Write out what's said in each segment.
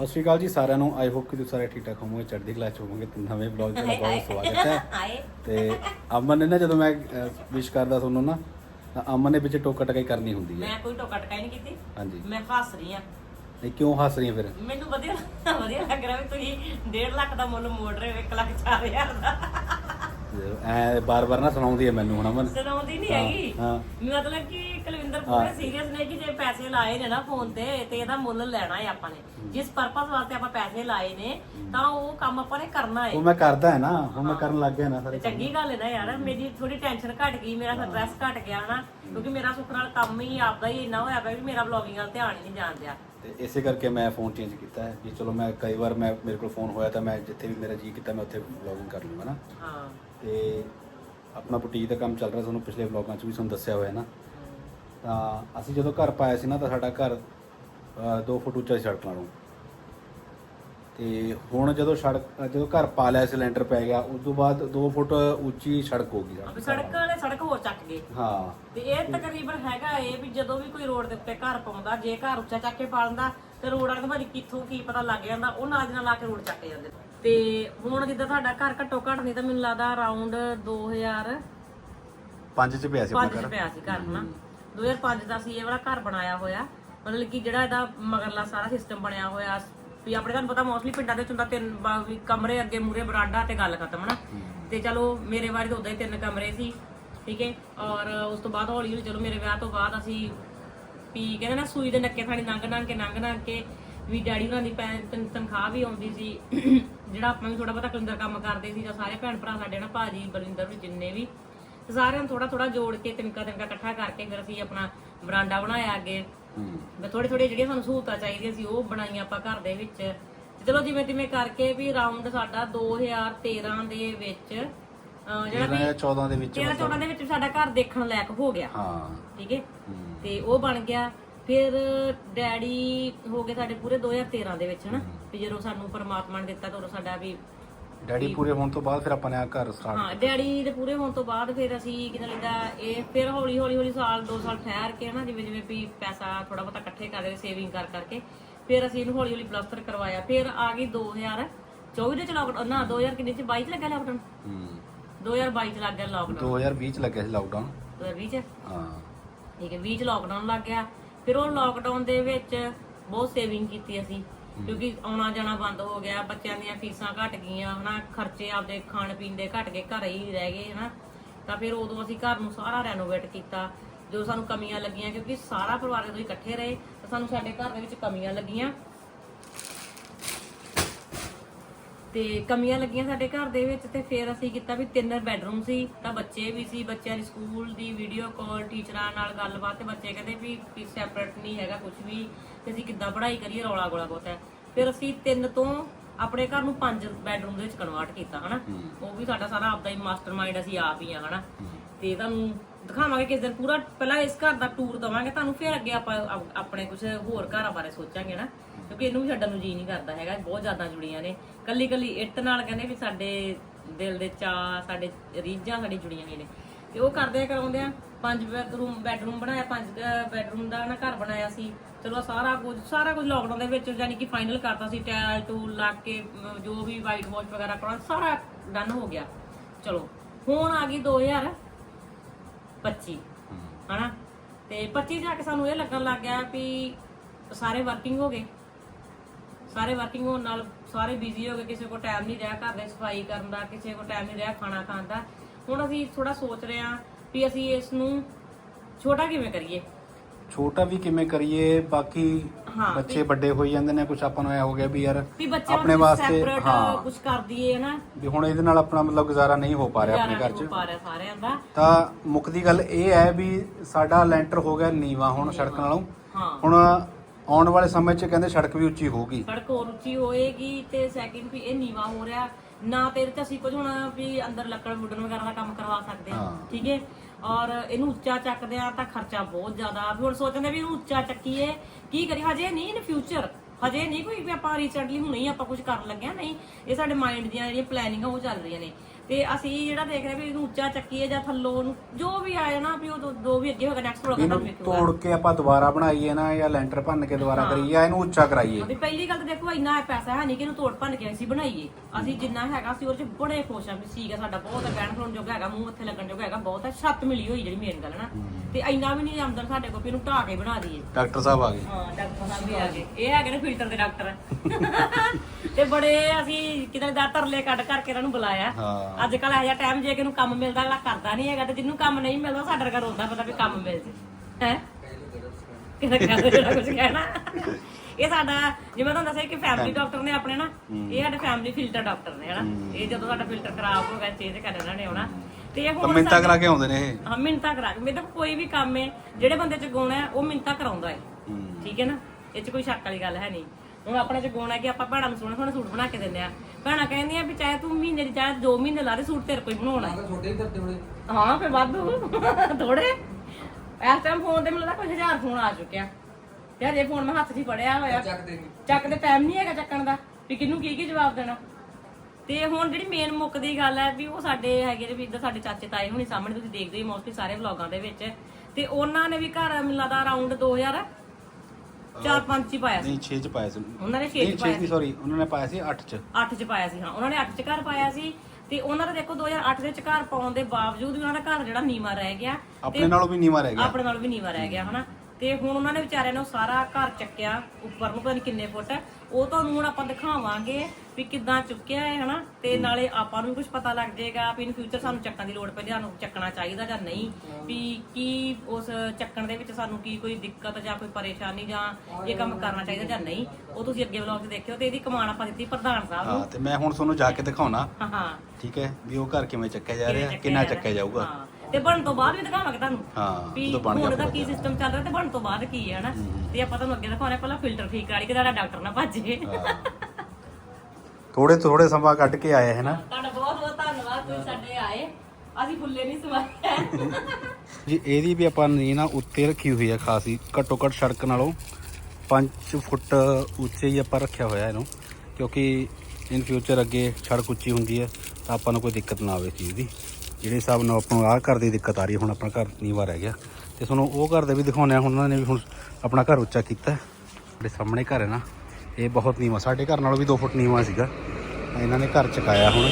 ਸਤਿ ਸ਼੍ਰੀ ਅਕਾਲ ਜੀ ਸਾਰਿਆਂ ਨੂੰ। ਆਈ ਹੋਪ ਕਿ ਤੁਸੀਂ ਸਾਰੇ ਠੀਕ ਠਾਕ ਹੋਵੋਗੇ ਚੜ੍ਹਦੀ ਕਲਾ ਚ ਹੋਵੋਗੇ। ਤੇ ਨਵੇਂ ਬਲੌਗ ਦਾ ਬਹੁਤ ਸਵਾਗਤ ਹੈ। ਤੇ ਅਮਨ ਨੇ ਨਾ ਜਦੋਂ ਮੈਂ ਵਿਸ਼ ਕਰਦਾ ਤੁਹਾਨੂੰ ਨਾ ਤਾਂ ਅਮਨ ਨੇ ਵਿੱਚ ਟੋਕਾ ਟਕਾਈ ਕਰਨੀ ਹੁੰਦੀ ਹੈ। ਮੈਂ ਕੋਈ ਟੋਕਾ ਟਕਾਈ ਨਹੀਂ ਕੀਤੀ। ਹਾਂਜੀ। ਮੈਂ ਹੱਸ ਰਹੀ ਆ ਨਹੀਂ ਕਿਉਂ ਹੱਸ ਰਹੀ ਹੈ ਫਿਰ? ਮੈਨੂੰ ਵਧੀਆ ਵਧੀਆ ਲੱਗ ਰਿਹਾ ਵੀ ਤੁਸੀਂ 1.5 ਲੱਖ ਦਾ ਮੁੱਲ ਮੋੜ ਰਹੇ ਹੋ 1 ਲੱਖ 4000 ਦਾ। ਐ ਬਾਰ-ਬਾਰ ਨਾ ਸੁਣਾਉਂਦੀ ਹੈ ਮੈਨੂੰ ਹੁਣ ਅਮਨ। ਸੁਣਾਉਂਦੀ ਨਹੀਂ ਹੈਗੀ। ਹਾਂ। ਮਤਲਬ ਕਿ ਕੁਲਵਿੰਦਰ। ਪੂਰੇ ਸੀਰੀਅਸ ਨੇ ਕਿ ਜੇ ਪੈਸੇ ਲਾਏ ਨੇ ਨਾ ਫੋਨ ਤੇ ਤੇ ਇਹਦਾ ਮੁੱਲ ਲੈਣਾ ਹੈ ਆਪਾਂ ਨੇ। ਜਿਸ ਪਰਪਸ ਵਾਸਤੇ ਆਪਾਂ ਪੈਸੇ ਲਾਏ ਨੇ ਤਾਂ ਉਹ ਕੰਮ ਆਪਾਂ ਨੇ ਕਰਨਾ ਹੈ ਉਹ ਮੈਂ ਕਰਦਾ ਹੈ ਨਾ ਹੁਣ ਮੈਂ ਕਰਨ ਲੱਗ ਗਿਆ ਨਾ ਸਾਰੇ ਚੰਗੀ ਗੱਲ ਹੈ ਨਾ ਯਾਰ ਮੇਰੀ ਥੋੜੀ ਟੈਨਸ਼ਨ ਘਟ ਗਈ ਮੇਰਾ ਸਟ੍ਰੈਸ ਘਟ ਗਿਆ ਨਾ ਕਿਉਂਕਿ ਮੇਰਾ ਸੁੱਖ ਨਾਲ ਕੰਮ ਹੀ ਆਪਦਾ ਹੀ ਇੰਨਾ ਹੋਇਆ ਪਿਆ ਵੀ ਮੇਰਾ ਵਲੌਗਿੰਗ ਵੱਲ ਧਿਆਨ ਹੀ ਨਹੀਂ ਜਾਣ ਦਿਆ। ਤੇ ਇਸੇ ਕਰਕੇ ਮੈਂ ਫੋਨ ਚੇਂਜ ਕੀਤਾ ਹੈ ਵੀ ਚਲੋ ਮੈਂ ਕਈ ਵਾਰ ਮੈਂ ਮੇਰੇ ਕੋਲ ਫੋਨ ਹੋਇਆ ਤਾਂ ਮੈਂ ਜਿੱਥੇ ਵੀ ਮੇਰਾ ਜੀ ਕੀਤਾ ਮੈਂ ਉੱਥੇ ਵਲੌਗਿੰਗ ਕਰ ਲੂੰਗਾ ਨਾ। ਹਾਂ। ਤੇ ਆਪਣਾ ਬੁਟੀਕ ਦਾ ਕੰਮ ਚੱਲ ਰਿਹਾ ਤੁਹਾਨੂੰ ਪਿਛਲੇ ਵਲੌਗਾਂ 'ਚ ਵੀ ਤੁਹਾਨੂੰ ਦੱਸਿਆ ਹੋਇਆ ਨਾ ਤਾਂ ਅਸੀਂ ਜਦੋਂ ਘਰ ਪਾਇਆ ਸੀ ਨਾ ਤਾਂ ਸਾਡਾ ਘਰ 2 ਫੁੱਟ ਉੱਚਾ ਸੀ ਸੜਕ ਨਾਲੋਂ ਤੇ ਹੁਣ ਜਦੋਂ ਸੜਕ ਜਦੋਂ ਘਰ ਪਾ ਲਿਆ ਸਿਲੰਡਰ ਪੈ ਗਿਆ ਉਸ ਤੋਂ ਬਾਅਦ 2 ਫੁੱਟ ਉੱਚੀ ਸੜਕ ਹੋ ਗਈ ਸਾਡੀ। ਸੜਕ ਵਾਲੇ ਸੜਕ ਹੋਰ ਚੱਕ ਗਏ ਹਾਂ ਤੇ ਇਹ ਤਕਰੀਬਨ ਹੈਗਾ ਇਹ ਵੀ ਜਦੋਂ ਵੀ ਕੋਈ ਰੋਡ ਦੇ ਉੱਤੇ ਘਰ ਪਾਉਂਦਾ ਜੇ ਘਰ ਉੱਚਾ ਚੱਕ ਕੇ ਪਾਉਂਦਾ ਤੇ ਰੋਡ ਵਾਲੇ ਨੂੰ ਭਾਜੀ ਕਿੱਥੋਂ ਕੀ ਪਤਾ ਲੱਗ ਜਾਂਦਾ ਉਹ ਨਾਲ ਦੀ ਨਾਲ ਲਾ ਕੇ ਰੋਡ ਚੱਕ ਜਾਂਦੇ। ਤੇ ਹੁਣ ਜਿੱਦਾਂ ਤੁਹਾਡਾ ਘਰ ਘੱਟੋ ਘੱਟ ਨਹੀਂ ਤਾਂ ਮੈਨੂੰ ਲੱਗਦਾ ਅਰਾਊਂਡ 2000 ਪੰਜ 'ਚ ਪਿਆ ਸੀ ਪੰਜ ਆਪਣਾ ਘਰ। ਪਿਆ ਸੀ ਘਰ ਹਨਾ? 2005 ਦਾ ਸੀ ਇਹ ਵਾਲਾ ਘਰ ਬਣਾਇਆ ਹੋਇਆ। ਮਤਲਬ ਕਿ ਜਿਹੜਾ ਇਹਦਾ ਮਗਰਲਾ ਸਾਰਾ ਸਿਸਟਮ ਬਣਿਆ ਹੋਇਆ। ਵੀ ਆਪਣੇ ਤੁਹਾਨੂੰ ਪਤਾ ਮੋਸਟਲੀ ਪਿੰਡਾਂ ਦੇ ਵਿੱਚ ਹੁੰਦਾ ਤਿੰਨ ਬ- ਵੀ ਕਮਰੇ ਅੱਗੇ ਮੂਰੇ ਬਰਾਂਡਾ ਤੇ ਗੱਲ ਖਤਮ ਹਨਾ? ਤੇ ਚਲੋ ਮੇਰੇ ਵਾਰੀ ਤਾਂ ਉਦਾਂ ਹੀ ਤਿੰਨ ਕਮਰੇ ਸੀ ਠੀਕ ਹੈ? ਔਰ ਉਸ ਤੋਂ ਬਾਅਦ ਹੌਲੀ ਹੌਲੀ ਚਲੋ ਮੇਰੇ ਵਿਆਹ ਤੋਂ ਬਾਅਦ ਅਸੀਂ ਵੀ ਕਹਿੰਦੇ ਨਾ ਸੂਈ ਦੇ ਨੱਕੇ ਥਾਣੀ ਲੰਘ ਲੰਘ ਕੇ ਲੰਘ ਲੰਘ ਕੇ ਵੀ ਡੈਡੀ ਉਹਨਾਂ ਦੀ ਪੈ- ਤਨ- ਤਨਖਾਹ ਵੀ ਆਉਂਦੀ ਸੀ। ਜਿਹੜਾ ਆਪਾਂ ਵੀ ਥੋੜਾ ਬਹੁਤਾ ਕਲਿੰਦਰ ਕੰਮ ਕਰਦੇ ਸੀ ਜਾਂ ਸਾਰੇ ਭੈਣ ਭਰਾ ਸਾਡੇ ਨਾ ਭਾਜੀ ਬਲਿੰਦਰ ਵੀ ਜਿੰਨੇ ਵੀ ਤੇ ਸਾਰਿਆਂ ਨੂੰ ਥੋੜਾ ਥੋੜਾ ਜੋੜ ਕੇ ਤਿੰਨਕਾ ਤਿੰਨਕਾ ਇਕੱਠਾ ਕਰਕੇ ਫਿਰ ਅਸੀਂ ਆਪਣਾ ਬਰਾਂਡਾ ਬਣਾਇਆ ਅੱਗੇ। ਹੂੰ। ਮੈਂ ਥੋੜੀ ਥੋੜੀ ਜਿਹੜੀਆਂ ਸਾਨੂੰ ਸਹੂਲਤਾਂ ਚਾਹੀਦੀਆਂ ਸੀ ਉਹ ਬਣਾਈਆਂ ਆਪਾਂ ਘਰ ਦੇ ਵਿੱਚ। ਤੇ ਚਲੋ ਜਿਵੇਂ ਜਿਵੇਂ ਕਰਕੇ ਵੀ ਰਾਉਂਡ ਸਾਡਾ 2013 ਦੇ ਵਿੱਚ ਅਹ ਜਿਹੜਾ ਵੀ 14 ਦੇ ਵਿੱਚ 13 14 ਦੇ ਵਿੱਚ ਸਾਡਾ ਘਰ ਦੇਖਣ ਲਾਇਕ ਹੋ ਗਿਆ। ਹਾਂ। ਠੀਕ ਹੂੰ। ਤੇ ਉਹ ਬਣ ਗਿਆ। ਫਿਰ ਡੈਡੀ ਹੋ ਗਏ ਸਾਡੇ ਪੂਰੇ 2013 ਦੇ ਵਿੱਚ ਹਨਾ? ਵੀ ਜਦੋਂ ਸਾਨੂੰ ਪਰਮਾਤਮਾ ਨੇ ਦਿੱਤਾ ਤਾਂ ਉਦੋਂ ਸਾਡਾ ਵੀ ਡੈਡੀ ਪੂਰੇ ਹੋਣ ਤੋਂ ਬਾਅਦ ਫਿਰ ਆਪਾਂ ਨੇ ਆ ਘਰ ਸਟਾਰਟ ਹਾਂ ਡੈਡੀ ਦੇ ਪੂਰੇ ਹੋਣ ਤੋਂ ਬਾਅਦ ਫਿਰ ਅਸੀਂ ਕਿਹਨਾਂ ਲਿੰਦਾ ਇਹ ਫਿਰ ਹੌਲੀ ਹੌਲੀ ਹੌਲੀ ਸਾਲ ਦੋ ਸਾਲ ਠਹਿਰ ਕੇ ਹਨਾ ਜਿਵੇਂ ਜਿਵੇਂ ਵੀ ਪੈਸਾ ਥੋੜਾ ਬਹੁਤਾ ਇਕੱਠੇ ਕਰਦੇ ਸੇਵਿੰਗ ਕਰ ਕਰਕੇ ਫਿਰ ਅਸੀਂ ਇਹਨੂੰ ਹੌਲੀ ਹੌਲੀ ਪਲਸਟਰ ਕਰਵਾਇਆ। ਫਿਰ ਆ ਗਈ 2024 ਦੇ ਚ ਲਾਕਡਾਊਨ ਨਾ 2000 ਕਿੰਨੇ ਚ 22 ਚ ਲੱਗਾ ਲਾਕਡਾਊਨ ਹੂੰ 2022 ਚ ਲੱਗ ਗਿਆ ਲਾਕਡਾਊਨ 2020 ਚ ਲੱਗਿਆ ਸੀ ਲਾਕਡਾਊਨ 2020 ਚ? ਹਾਂ। ਠੀਕ ਹੈ 20 ਚ ਲਾਕਡਾਊਨ ਲੱਗ ਗਿਆ। ਫਿਰ ਉਹ ਲਾਕਡਾਊਨ ਦੇ ਵਿੱਚ ਬਹੁਤ ਸੇਵਿੰਗ ਕੀਤੀ ਅਸੀਂ, ਕਿਉਂਕਿ ਆਉਣਾ ਜਾਣਾ ਬੰਦ ਹੋ ਗਿਆ, ਬੱਚਿਆਂ ਦੀਆਂ ਫੀਸਾਂ ਘਟ ਗਈਆਂ, ਹਨਾ, ਖਰਚੇ ਆਪਦੇ ਖਾਣ ਪੀਣ ਦੇ ਘਟ ਗਏ, ਘਰੇ ਹੀ ਰਹਿ ਗਏ, ਹਨਾ। ਤਾਂ ਫਿਰ ਉਦੋਂ ਅਸੀਂ ਘਰ ਨੂੰ ਸਾਰਾ ਰੈਨੋਵੇਟ ਕੀਤਾ, ਜੋ ਸਾਨੂੰ ਕਮੀਆਂ ਲੱਗੀਆਂ, ਕਿਉਂਕਿ ਸਾਰਾ ਪਰਿਵਾਰ ਜਦੋਂ ਇਕੱਠੇ ਰਹੇ, ਤਾਂ ਸਾਨੂੰ ਸਾਡੇ ਘਰ ਦੇ ਵਿੱਚ ਕਮੀਆਂ ਲੱਗੀਆਂ। ਤੇ ਕਮੀਆਂ ਲੱਗੀਆਂ ਸਾਡੇ ਘਰ ਦੇ ਵਿੱਚ ਤੇ ਫਿਰ ਅਸੀਂ ਕੀਤਾ ਵੀ ਤਿੰਨ ਬੈੱਡਰੂਮ ਸੀ ਤਾਂ ਬੱਚੇ ਵੀ ਸੀ ਬੱਚਿਆਂ ਦੀ ਸਕੂਲ ਦੀ ਵੀਡੀਓ ਕਾਲ ਟੀਚਰਾਂ ਨਾਲ ਗੱਲਬਾਤ ਤੇ ਬੱਚੇ ਕਹਿੰਦੇ ਵੀ ਵੀ ਸੈਪਰੇਟ ਨਹੀਂ ਹੈਗਾ ਕੁਝ ਵੀ ਤੇ ਅਸੀਂ ਕਿੱਦਾਂ ਪੜ੍ਹਾਈ ਕਰੀਏ ਰੌਲਾ ਗੋਲਾ ਬਹੁਤ ਹੈ। ਫਿਰ ਅਸੀਂ ਤਿੰਨ ਤੋਂ ਆਪਣੇ ਘਰ ਨੂੰ ਪੰਜ ਬੈੱਡਰੂਮ ਦੇ ਵਿੱਚ ਕਨਵਰਟ ਕੀਤਾ ਹਨਾ? ਉਹ ਵੀ ਸਾਡਾ ਸਾਰਾ ਆਪਦਾ ਹੀ ਮਾਸਟਰਮਾਈਂਡ ਅਸੀਂ ਆਪ ਹੀ ਆ ਹਨਾ? ਤੇ ਤੁਹਾਨੂੰ ਦਿਖਾਵਾਂਗੇ ਕਿਸ ਦਿਨ ਪੂਰਾ ਪਹਿਲਾਂ ਇਸ ਘਰ ਦਾ ਟੂਰ ਦਵਾਂਗੇ ਤੁਹਾਨੂੰ ਫਿਰ ਅੱਗੇ ਆਪਾਂ ਆਪ- ਆਪਣੇ ਕੁਝ ਹੋਰ ਘਰਾਂ ਬਾਰੇ ਸੋਚਾਂਗੇ ਨਾ ਕਿਉਂਕਿ ਇਹਨੂੰ ਵੀ ਛੱਡਣ ਨੂੰ ਜੀ ਨਹੀਂ ਕਰਦਾ ਹੈਗਾ ਬਹੁਤ ਜ਼ਿਆਦਾ ਜੁੜੀਆਂ ਨੇ। ਕੱਲੀ ਕੱਲੀ ਇੱਟ ਨਾਲ ਕਹਿੰਦੇ ਵੀ ਸਾਡੇ ਦਿਲ ਦੇ ਚਾ ਸਾਡੇ ਰੀਝਾਂ ਸਾਡੀ ਜੁੜੀਆਂ ਹੋਈਆਂ ਨੇ। ਤੇ ਉਹ ਕਰਦੇ ਆ ਕਰਾਉਂਦੇ ਆ ਪੰਜ ਬੈਡਰੂਮ ਬੈਡਰੂਮ ਬਣਾਇਆ ਪੰਜ ਬੈਡਰੂਮ ਦਾ ਨਾ ਘਰ ਬਣਾਇਆ ਸੀ। ਚਲੋ ਸਾਰਾ ਕੁਝ ਸਾਰਾ ਕੁਝ ਲੋਕਡਾਊਨ ਦੇ ਵਿੱਚ ਯਾਨੀ ਕਿ ਫਾਈਨਲ ਕਰਤਾ ਸੀ ਟੈਲ ਟੂਲ ਲਾ ਕੇ ਜੋ ਵੀ ਵਾਈਟ ਵਾਸ਼ ਵਗੈਰਾ ਕਰਾਉਣਾ ਸਾਰਾ ਡਨ ਹੋ ਗਿਆ। ਚਲੋ ਹੁਣ ਆ ਗਈ 2000 25 ਹਨਾ? ਤੇ 25 ਜਾ ਕੇ ਸਾਨੂੰ ਇਹ ਲੱਗਣ ਲੱਗ ਗਿਆ ਵੀ ਸਾਰੇ ਵਰਕਿੰਗ ਹੋ ਗਏ। ਸਾਰੇ ਵਰਕਿੰਗ ਹੋਣ ਨਾਲ ਸਾਰੇ ਬਿਜ਼ੀ ਹੋ ਗਏ ਕਿਸੇ ਕੋਲ ਟਾਈਮ ਨਹੀਂ ਰਿਹਾ ਘਰ ਦੇ ਸਫ਼ਾਈ ਕਰਨ ਦਾ ਕਿਸੇ ਕੋਲ ਟਾਈਮ ਨਹੀਂ ਰਿਹਾ ਖਾਣਾ ਖਾਣ ਦਾ। ਹੁਣ ਅਸੀਂ ਥੋੜਾ ਸੋਚ ਰਹੇ ਹਾਂ ਵੀ ਅਸੀਂ ਇਸ ਨੂੰ ਛੋਟਾ ਕਿਵੇਂ ਕਰੀਏ? ਛੋਟਾ ਵੀ ਕਿਵੇਂ ਕਰੀਏ? ਬਾਕੀ ਹਾਂ, ਬੱਚੇ ਵੱਡੇ ਹੋਈ ਜਾਂਦੇ ਨੇ ਕੁਝ ਆਪਾਂ ਨੂੰ ਐ ਹੋ ਗਿਆ ਵੀ ਯਾਰ ਵੀ ਬੱਚਿਆਂ ਆਪਣੇ ਨੂੰ ਵਾਸਤੇ ਸੈਪਰੇਟ ਹਾਂ। ਕੁਝ ਕਰ ਦਈਏ ਹਨਾ ਵੀ ਹੁਣ ਇਹਦੇ ਨਾਲ ਆਪਣਾ ਮਤਲਬ ਗੁਜ਼ਾਰਾ ਨਹੀਂ ਹੋ ਪਾ ਰਿਹਾ ਆਪਣੇ ਘਰ 'ਚ। ਪਾ ਰਿਹਾ ਸਾਰਿਆਂ ਦਾ। ਤਾਂ ਗੱਲ ਇਹ ਹੈ ਵੀ ਸਾਡਾ ਲੈਂਟਰ ਹੋ ਗਿਆ ਨੀਵਾ ਹੁਣ ਸੜਕ ਨਾਲੋਂ। ਹਾਂ। ਹੁਣ ਆਉਣ ਵਾਲੇ ਸਮੇਂ 'ਚ ਕਹਿੰਦੇ ਸੜਕ ਵੀ ਉੱਚੀ ਹੋਊਗੀ। ਸੜਕ ਹੋਰ ਉੱਚੀ ਹੋਏਗੀ ਤੇ ਸੈਕਿੰਡ ਵੀ ਇਹ ਨੀਵਾ ਹੋ ਰਿਹਾ। ਨਾ ਤੇ ਇਹਦੇ ਚ ਅਸੀਂ ਕੁਝ ਹੁਣ ਵੀ ਅੰਦਰ ਲੱਕੜ ਵੁੱਡਨ ਵਗੈਰਾ ਦਾ ਕੰਮ ਕਰਵਾ ਸਕਦੇ ਹਾਂ ਹਾਂ। ਠੀਕ ਹੈ? ਔਰ ਇਹਨੂੰ ਉੱਚਾ ਚੱਕਦੇ ਆ ਤਾਂ ਖਰਚਾ ਬਹੁਤ ਜ਼ਿਆਦਾ। ਵੀ ਹੁਣ ਸੋਚਦੇ ਵੀ ਇਹਨੂੰ ਉੱਚਾ ਚੱਕੀਏ ਕੀ ਕਰੀਏ? ਹਜੇ ਨਹੀਂ ਇਨ ਫਿਊਚਰ ਹਜੇ ਨਹੀਂ ਕੋਈ ਵੀ ਆਪਾਂ ਰੀਸੈਂਟਲੀ ਹੁਣ ਹੀ ਆਪਾਂ ਕੁਝ ਕਰਨ ਲੱਗੇ ਹਾਂ। ਨਹੀਂ ਇਹ ਸਾਡੇ ਮਾਈਂਡ ਦੀਆਂ ਜਿਹੜੀਆਂ ਪਲੈਨਿੰਗ ਆ ਉਹ ਚੱਲ ਰਹੀਆਂ ਨੇ। ਤੇ ਅਸੀਂ ਜਿਹੜਾ ਦੇਖ ਰਹੇ ਵੀ ਇਹਨੂੰ ਉੱਚਾ ਚੱਕੀਏ ਜਾਂ ਥੱਲੋਂ ਨੂੰ ਜੋ ਵੀ ਆਏ ਨਾ ਵੀ ਉਹ ਦੋ- ਦੋ ਵੀ ਅੱਗੇ ਹੋਗਾ ਨੈਕਸਟ ਪ੍ਰੋਗਰਾਮ ਇਹਨੂੰ ਤੋੜ ਕੇ ਆਪਾਂ ਦੁਬਾਰਾ ਬਣਾਈਏ ਨਾ ਜਾਂ ਲੈਂਟਰ ਭੰਨ ਕੇ ਦੁਬਾਰਾ ਕਰੀਏ ਜਾਂ ਇਹਨੂੰ ਉੱਚਾ ਕਰਾਈਏ। ਵੀ ਪਹਿਲੀ ਗੱਲ ਤਾਂ ਦੇਖੋ ਇੰਨਾ ਪੈਸਾ ਹੈ ਨਹੀਂ ਕਿ ਇਹਨੂੰ ਤੋੜ ਭੰਨ ਕੇ ਅਸੀਂ ਬਣਾਈਏ। ਅਸੀਂ ਜਿੰਨਾ ਹੈਗਾ ਸੀ ਉਹਦੇ ਚ ਬੜੇ ਖੁਸ਼ ਆ ਵੀ ਸੀਗਾ ਸਾਡਾ ਬਹੁਤ ਕਹਿਣ ਸੁਣਨ ਜੋਗਾ ਹੈਗਾ ਮੂੰਹ ਮੱਥੇ ਲੱਗਣ ਜੋਗਾ ਹੈਗਾ ਬਹੁਤ ਹੈ ਛੱਤ ਮਿਲੀ ਹੋਈ ਜਿਹੜੀ ਮੇਨ ਗੱਲ ਨਾ। ਤੇ ਇੰਨਾ ਵੀ ਨਹੀਂ ਆਮਦਨ ਸਾਡੇ ਕੋਲ ਵੀ ਇਹਨੂੰ ਢਾਹ ਕੇ ਬਣਾ ਦਈਏ। ਡਾਕਟਰ ਸਾਹਿਬ ਆ ਗਏ। ਹਾਂ ਡਾਕਟਰ ਸਾਹਿਬ ਵੀ ਆ ਗਏ। ਇਹ ਹੈਗੇ ਨੇ ਫਿਲਟਰ ਦੇ ਡਾਕਟਰ। ਤੇ ਬੜੇ ਅਸੀਂ ਕਿਤੇ ਦਾ ਤਰਲੇ ਕੱਢ ਕਰਕੇ ਇਹਨਾਂ ਨੂੰ ਬੁਲਾਇਆ। ਹਾਂ। ਅੱਜ ਕੱਲ ਇਹੋ ਜਿਹਾ ਟਾਈਮ ਜੇ ਕਿਨੂੰ ਕੰਮ ਮਿਲਦਾ ਅਗਲਾ ਕਰਦਾ ਨਹੀਂ ਹੈਗਾ ਤੇ ਜਿਹਨੂੰ ਕੰਮ ਨਹੀਂ ਮਿਲਦਾ ਸਾਡਾ ਵਰਗਾ ਰੋਂਦਾ ਪਤਾ ਵੀ ਕੰਮ ਮਿਲ ਜੇ। ਹੈ? ਕਿਹਦਾ ਕਹਿੰਦਾ ਕੁਝ ਕਹਿਣਾ? ਇਹ ਸਾਡਾ ਜਿਵੇਂ ਤੁਹਾਨੂੰ ਦੱਸਿਆ ਕਿ ਫੈਮਿਲੀ ਡਾਕਟਰ ਨੇ ਆਪਣੇ ਨਾ ਇਹ ਸਾਡੇ ਫੈਮਿਲੀ ਫਿਲਟਰ ਡਾਕਟਰ ਨੇ ਹਨਾ। ਇਹ ਜਦੋਂ ਸਾਡਾ ਫਿਲਟਰ ਖਰਾਬ ਹੋ ਗਿਆ ਚੇਂਜ ਕਰ ਇਹਨਾਂ ਨੇ ਆਉਣਾ ਤੇ ਇਹ ਹੁਣ ਮਿੰਤਾ ਕਰਾ ਕੇ ਆਉਂਦੇ ਨੇ ਇਹ? ਹਾਂ ਮਿੰਤਾ ਕਰਾ ਕੇ। ਮੇਰੇ ਕੋਈ ਵੀ ਕੰਮ ਹੈ ਜਿਹੜੇ ਬੰਦੇ ਚ ਗੁਣ ਹੈ ਉਹ ਮਿੰਤਾ ਕਰਾਉਂਦਾ ਹੈ। ਠੀਕ ਹੈ ਨਾ? ਇਹ ਚ ਕੋਈ ਸ਼ੱਕ ਵਾਲੀ ਗੱਲ ਹੈ ਨਹੀਂ ਹੁਣ ਆਪਣੇ ਚ ਗੁਣ ਹੈ ਕਿ ਆਪਾਂ ਭੈਣਾਂ ਨੂੰ ਸੋਹਣੇ ਸੋਹਣੇ ਸੂਟ ਬਣਾ ਕੇ ਦਿੰਦੇ ਆ। ਭੈਣਾਂ ਕਹਿੰਦੀਆਂ ਵੀ ਚਾਹੇ ਤੂੰ ਮਹੀਨੇ ਦੀ ਚਾਹੇ 2 ਮਹੀਨੇ ਲਾ ਦੇ ਸੂਟ ਤੇਰੇ ਕੋਈ ਬਣਾਉਣਾ ਹੈ। ਛੋਟੇ ਕਰਦੇ ਹੋਣੇ। ਹਾਂ ਫੇ ਵਾਧੂ ਥੋੜੇ ਇਸ ਟਾਈਮ ਫੋਨ ਤੇ ਮੈਨੂੰ ਲੱਗਦਾ ਕੋਈ ਹਜ਼ਾਰ ਫੋਨ ਆ ਚੁੱਕਿਆ। ਤੇ ਹਜੇ ਫੋਨ ਮੈਂ ਹੱਥ 'ਚ ਹੀ ਫੜਿਆ ਹੋਇਆ। ਚੱਕ ਦੇ। ਟਾਈਮ ਨਹੀਂ ਹੈਗਾ ਚੱਕਣ ਦਾ। ਵੀ ਕਿਹਨੂੰ ਕੀ ਕੀ ਜਵਾਬ ਦੇਣਾ। ਤੇ ਹੁਣ ਜਿਹੜੀ ਮੇਨ ਮੁੱਕ ਦੀ ਗੱਲ ਹੈ ਵੀ ਉਹ ਸਾਡੇ ਹੈਗੇ ਨੇ ਵੀ ਇੱਧਰ ਸਾਡੇ ਚਾਚੇ ਤਾਏ ਹੁਣੀ ਸਾਹਮਣੇ ਤੁਸੀਂ ਦੇਖਦੇ ਹੀ ਮੋਸਟਲੀ ਸਾਰੇ ਵਲੌਗਾਂ ਦੇ ਵਿੱਚ। ਤੇ ਉਹਨਾਂ ਨੇ ਵੀ ਘਰ ਮੈਨੂੰ ਲੱਗਦਾ ਅਰਾਊਂਡ 2000 ਚਾਰ ਪੰਜ ਚ ਹੀ ਪਾਇਆ ਸੀ। ਨਹੀਂ 6 ਚ ਪਾਇਆ ਸੀ। ਉਹਨਾਂ ਨੇ 6 ਨਹੀਂ ਚ 6 ਪਾਇਆ ਨਹੀਂ ਸੌਰੀ ਉਹਨਾਂ ਨੇ ਪਾਇਆ ਸੀ 8 ਚ। 8 ਚ ਪਾਇਆ ਸੀ ਹਾਂ। ਉਹਨਾਂ ਨੇ 8 ਚ ਘਰ ਪਾਇਆ ਸੀ ਤੇ ਉਹਨਾਂ ਦਾ ਦੇਖੋ 2008 ਦੇ ਚ ਘਰ ਪਾਉਣ ਦੇ ਬਾਵਜੂਦ ਵੀ ਉਹਨਾਂ ਦਾ ਘਰ ਜਿਹੜਾ ਨੀਵਾ ਰਹਿ ਗਿਆ ਆਪਣੇ ਨਾਲੋਂ ਵੀ ਨੀਵਾਂ ਰਹਿ ਗਿਆ। ਆਪਣੇ ਨਾਲ ਵੀ ਨੀਵਾ ਰਹਿ ਗਿਆ ਹਨਾ? ਤੇ ਹੁਣ ਉਹਨਾਂ ਨੇ ਵਿਚਾਰਿਆਂ ਨੇ ਉਹ ਸਾਰਾ ਘਰ ਚੱਕਿਆ ਉੱਪਰ ਨੂੰ ਪਤਾ ਨਹੀਂ ਕਿੰਨੇ ਫੁੱਟ। ਉਹ ਤੁਹਾਨੂੰ ਹੁਣ ਆਪਾਂ ਦਿਖਾਵਾਂਗੇ ਵੀ ਕਿੱਦਾਂ ਚੁੱਕਿਆ ਹੈ ਹਨਾ? ਤੇ ਨਾਲੇ ਆਪਾਂ ਨੂੰ ਵੀ ਕੁਝ ਪਤਾ ਲੱਗ ਜਾਏਗਾ ਵੀ ਇਨ ਫਿਊਚਰ ਸਾਨੂੰ ਚੱਕਣ ਦੀ ਲੋੜ ਪੈ ਸਾਨੂੰ ਚੱਕਣਾ ਚਾਹੀਦਾ ਜਾਂ ਨਹੀਂ। ਵੀ ਕੀ ਉਸ ਚੱਕਣ ਦੇ ਵਿੱਚ ਸਾਨੂੰ ਕੀ ਕੋਈ ਦਿੱਕਤ ਜਾਂ ਕੋਈ ਪਰੇਸ਼ਾਨੀ ਜਾਂ ਇਹ ਕੰਮ ਕਰਨਾ ਚਾਹੀਦਾ ਜਾਂ ਨਹੀਂ ਉਹ ਤੁਸੀਂ ਅੱਗੇ ਵਲੌਗ 'ਚ ਦੇਖਿਓ ਤੇ ਇਹਦੀ ਕਮਾਨ ਆਪਾਂ ਦਿੱਤੀ ਪ੍ਰਧਾਨ ਸਾਹਿਬ ਨੂੰ। ਹਾਂ ਤੇ ਮੈਂ ਹੁਣ ਤੁਹਾਨੂੰ ਜਾ ਕੇ ਦਿਖਾਉਣਾ। ਹਾਂ ਠੀਕ ਹੈ ਵੀ ਉਹ ਘਰ ਕਿਵੇਂ ਚੱਕਿਆ ਜਾ ਰਿਹਾ ਕਿੰਨਾ ਚੱਕਿਆ ਜਾਊਗਾ। ਤੇ ਬਣਨ ਤੋਂ ਬਾਅਦ ਵੀ ਦਿਖਾਵਾਂਗੇ ਤੁਹਾਨੂੰ। ਹਾਂ ਵੀ ਬਣ ਹੁਣ ਦਾ ਕੀ ਸਿਸਟਮ ਚੱਲ ਰਿਹਾ ਤੇ ਬਣਨ ਤੋਂ ਬਾਅਦ ਕੀ ਹੈ ਹਨਾ? ਤੇ ਆਪਾਂ ਤੁਹਾਨੂੰ ਅੱਗੇ ਦਿਖਾਉਣਾ ਪਹਿਲਾਂ ਫਿਲਟਰ ਠੀਕ ਕਰਾ ਲਈ ਕਿ ਤੁਹਾਡਾ ਡਾਕਟਰ ਨਾ ਭੱਜ ਥੋੜੇ ਥੋੜੇ ਸਮਾਂ ਕੱਢ ਕੇ ਆਏ ਹੈ ਨਾ। ਤੁਹਾਡਾ ਬਹੁਤ ਬਹੁਤ ਧੰਨਵਾਦ ਤੁਸੀਂ ਸਾਡੇ ਆਏ। ਅਸੀਂ ਫੁੱਲੇ ਨਹੀਂ ਸਮਾਏ। ਜੀ ਇਹਦੀ ਵੀ ਆਪਾਂ ਨੇ ਨਾ ਉੱਤੇ ਰੱਖੀ ਹੋਈ ਹੈ ਖਾਸੀ ਘੱਟੋ ਘੱਟ ਸੜਕ ਨਾਲੋਂ 5 ਫੁੱਟ ਉੱਚੇ ਹੀ ਆਪਾਂ ਰੱਖਿਆ ਹੋਇਆ ਇਹਨੂੰ ਕਿਉਂਕਿ ਇਨ ਫਿਊਚਰ ਅੱਗੇ ਸੜਕ ਉੱਚੀ ਹੁੰਦੀ ਹੈ ਤਾਂ ਆਪਾਂ ਨੂੰ ਕੋਈ ਦਿੱਕਤ ਨਾ ਆਵੇ ਚੀਜ਼ ਦੀ। ਜਿਹੜੇ ਹਿਸਾਬ ਨਾਲ ਆਪਾਂ ਨੂੰ ਆਹ ਘਰ ਦੀ ਦਿੱਕਤ ਆ ਰਹੀ ਹੈ, ਹੁਣ ਆਪਣਾ ਘਰ ਨੀਵਾਂ ਰਹਿ ਗਿਆ। ਤੇ ਤੁਹਾਨੂੰ ਉਹ ਘਰ ਦੇ ਵੀ ਦਿਖਾਉਂਦੇ ਆ ਹੁਣ ਉਹਨਾਂ ਨੇ ਵੀ ਹੁਣ ਆਪਣਾ ਘਰ ਉੱਚਾ ਕੀਤਾ। ਹੈ। ਸਾਡੇ ਸਾਹਮਣੇ ਘਰ ਹੈ ਨਾ। ਇਹ ਬਹੁਤ ਨੀਵਾਂ, ਸਾਡੇ ਘਰ ਨਾਲੋਂ ਵੀ 2 ਫੁੱਟ ਨੀਵਾਂ ਸੀਗਾ। ਇਹਨਾਂ ਨੇ ਘਰ ਚਕਾਇਆ ਹੁਣ।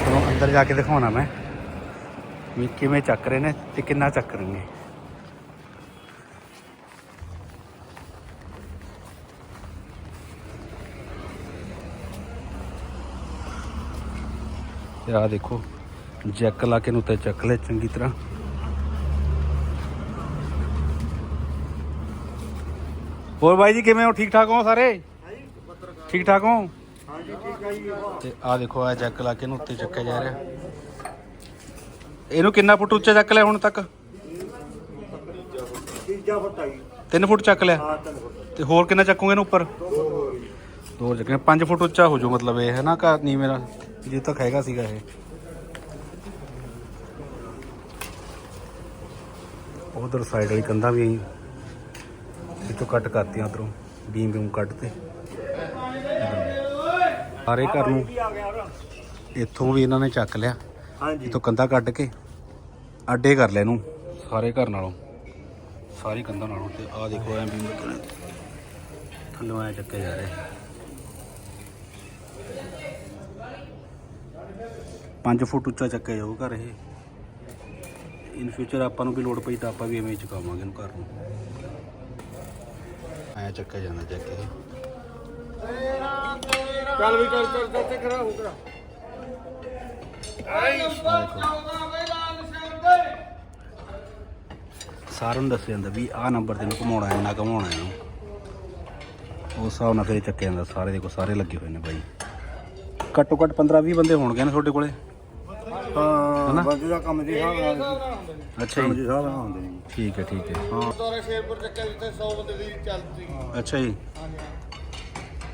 ਤੁਹਾਨੂੰ ਅੰਦਰ ਜਾ ਕੇ ਦਿਖਾਉਣਾ ਮੈਂ। ਵੀ ਕਿਵੇਂ ਚੱਕ ਰਹੇ ਨੇ ਤੇ ਕਿੰਨਾ ਚੱਕ ਰਹੇ ਨੇ। ਤੇ ਆਹ ਦੇਖੋ, ਜੈਕ ਲਾ ਕੇ ਨੂੰ ਤੇ ਚੱਕ ਲੈ ਚੰਗੀ ਤਰ੍ਹਾਂ। ਹੋਰ ਬਾਈ ਜੀ, ਕਿਵੇਂ ਹੋ? ਠੀਕ ਠਾਕ ਹੋ ਸਾਰੇ? ਠੀਕ ਠਾਕ ਹੋ? ਤੇ ਆਹ ਦੇਖੋ ਆ ਜੈਕ ਲਾ ਕੇ ਨੂੰ ਉੱਤੇ ਚੱਕਿਆ ਜਾ ਰਿਹਾ। ਇਹਨੂੰ ਕਿੰਨਾ ਫੁੱਟ ਉੱਚਾ ਚੱਕ ਲਿਆ ਹੁਣ ਤੱਕ? ਤੀਜਾ ਫੁੱਟ ਆਈ 3 ਫੁੱਟ ਚੱਕ ਲਿਆ? ਹਾਂ ਤਿੰਨ ਫੁੱਟ ਤੇ ਹੋਰ ਕਿੰਨਾ ਚੱਕੋਗੇ ਇਹਨੂੰ ਉੱਪਰ? ਦੋ ਹੋਰ ਚੱਕਣੇ 5 ਫੁੱਟ ਉੱਚਾ ਹੋ ਜਾਊ ਮਤਲਬ ਇਹ ਹੈ ਨਾ ਘਰ ਨਹੀਂ ਮੇਰਾ? ਜੇ ਤੱਕ ਹੈਗਾ ਸੀਗਾ ਇਹ। ਉਧਰ ਸਾਈਡ ਵਾਲੀ ਕੰਧਾਂ ਵੀ ਇੱਥੋਂ ਕੱਟ ਕਰਤੀਆਂ ਉਧਰੋਂ ਬੀਮ ਬੀਮ ਕੱਢ ਤੇ। ਸਾਰੇ ਘਰ ਨੂੰ ਇੱਥੋਂ ਵੀ ਇਹਨਾਂ ਨੇ ਚੱਕ ਲਿਆ। ਹਾਂਜੀ। ਇੱਥੋਂ ਕੰਧਾ ਕੱਢ ਕੇ ਅੱਡੇ ਕਰ ਲਿਆ ਇਹਨੂੰ ਸਾਰੇ ਘਰ ਨਾਲੋਂ। ਸਾਰੀ ਕੰਧਾਂ ਨਾਲੋਂ ਤੇ ਆਹ ਦੇਖੋ ਐਂ ਲੱਗਣਾ। ਥੱਲੋਂ ਐ ਚੱਕੇ ਜਾ ਰਹੇ। 5 ਫੁੱਟ ਉੱਚਾ ਚੱਕਿਆ ਜਾਊ ਘਰ ਇਹ। ਇਨ ਫਿਊਚਰ ਆਪਾਂ ਨੂੰ ਵੀ ਲੋੜ ਪਈ ਤਾਂ ਆਪਾਂ ਵੀ ਐਵੇਂ ਚੁਕਾਵਾਂਗੇ ਇਹਨੂੰ ਘਰ ਨੂੰ। ਐ ਚੱਕਿਆ ਜਾਂਦਾ ਚੱਕ ਇਹ ਚੱਲ ਵੀ ਚੱਲ ਚੱਲ ਚੱਲ ਤੇ ਕਰਾ ਹੋ ਕਰਾ ਸਾਰਿਆਂ ਨੂੰ ਦੱਸਿਆ ਜਾਂਦਾ ਵੀ ਆਹ ਨੰਬਰ ਤੇ ਨੂੰ ਘੁਮਾਉਣਾ ਇੰਨਾ ਘੁਮਾਉਣਾ ਇਹਨੂੰ। ਉਸ ਹਿਸਾਬ ਨਾਲ ਫਿਰ ਚੱਕਿਆ ਜਾਂਦਾ ਸਾਰੇ ਦੇ ਕੋ ਸਾਰੇ ਲੱਗੇ ਹੋਏ ਨੇ ਬਾਈ। ਘੱਟੋ ਘੱਟ 15 20 ਬੰਦੇ ਹੋਣਗੇ ਨਾ ਤੁਹਾਡੇ ਕੋਲੇ। ਹਾਂ। ਬੰਦੇ ਦਾ ਕੰਮ ਦੀ ਹਿਸਾਬ ਨਾਲ ਅੱਛਾ ਕੰਮ ਜੀ ਦੀ ਹਿਸਾਬ ਨਾਲ ਆਉਂਦੇ ਨੇ ਠੀਕ ਹੈ ਠੀਕ ਹੈ। ਹਾਂ। ਦੋਰੇ ਸ਼ੇਰਪੁਰ ਚੱਕਿਆ ਜਿੱਥੇ 100 ਬੰਦੇ ਦੀ ਚੱਲਦੀ ਅੱਛਾ ਜੀ।